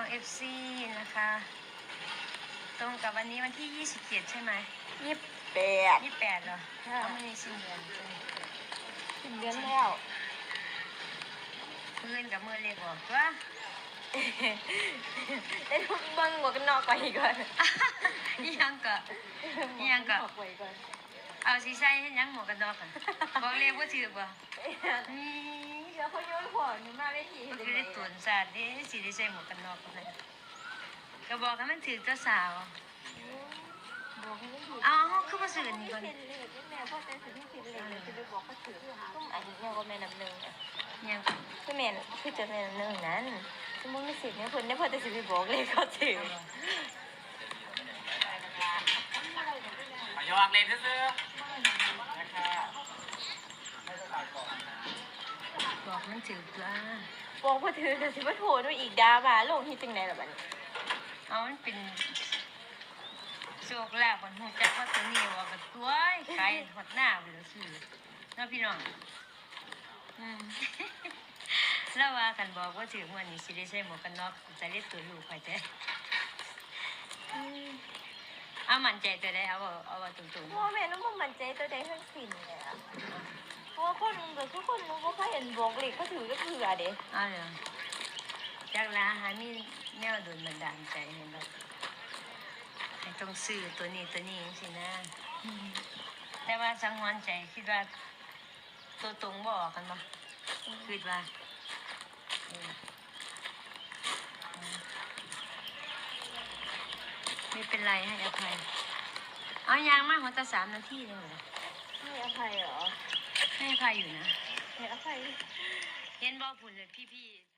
องเอฟซีนะคะ ตรงกับวันนี้วันที่ 27 ใช่ไหมยี่สิบแปด ยี่แปดเหรอเอาไม่มีสิ้นเดือนใช่ไหมถึงเดือนแล้ว มือนกับมือเล็กบอกว่าได้ทุกเบิ้งหมวกกันนอกก่อนอีกก่อนอีหยังก็อิหยังก็หมวกไว้ก่อน เอาสีใส่ให้หยังหมวกกันน็อกอะบอกเรียกว่าถือบ่นี่เดี๋ยวเขาโยนหัวหนูมาได้ทีมันคือได้ตุนศาสตร์นี่สิได้ใส่หมวกกันน็อกก็ได้ก็บอกให้มันถือเจ้าสาวบอกให้ไม่ถูกเอาคือมาสื่อนี่ก่อนเซ็นเลยแม่พ่อเซ็นถึงที่สิบเลยจะไปบอกเขาถือตุ้มอันนี้ยังก็แม่น้ำหนึ่งอะยังคือแม่คือจะแม่น้ำหนึ่งนั้นสมมติไม่สิบเนี่ยเพิ่นเนี่ยเพิ่นจะสิไปบอกเลยเขาถือ ขอยอกเล่นซื่อๆนะคะบอกมันถือตัวบอกว่าถือแต่สิว่าโทรด้วยอีกดาบาลงที่จังไหนล่ะบัดนี้เอามันเป็นโชคลาภมันหูจักว่าตัวนี้ว่ากับตัวขายหดหน้าไปแล้วสิเนาะพี่น้องอืม แล้วว่ากันบอกว่าถือวันนี้สิได้ใส่หมวกกันน็อกจะเรียกตัวลูกไปแต่เอา มั่นใจตัวได้เอาเอาเอาว่าตรงพ่อแม่น้องบ่มั่นใจตัวใดทั้งสิ้นเลยอะเพราะว่าคนแบบทุกคนรู้ว่าเขาเห็นบอกเลยเขาถือก็เถือเด้ๆเอาเลยจากลาหามีแนวโดนบันดาลใจเห็นแบบให้ต้องซื้อตัวนี้ตัวนี้สินะ แต่ว่าสังหรณ์ใจคิดว่า ตัวตรงบออกกันบ่คิดว่าเออ ไม่เป็นไรให้อภัย เอายางมากหัวตาสามนาทีเลยเหรอให้อภัยเหรอให้อภัยอยู่นะ ให้อภัยเห็นบอผุนเลยพี่ๆ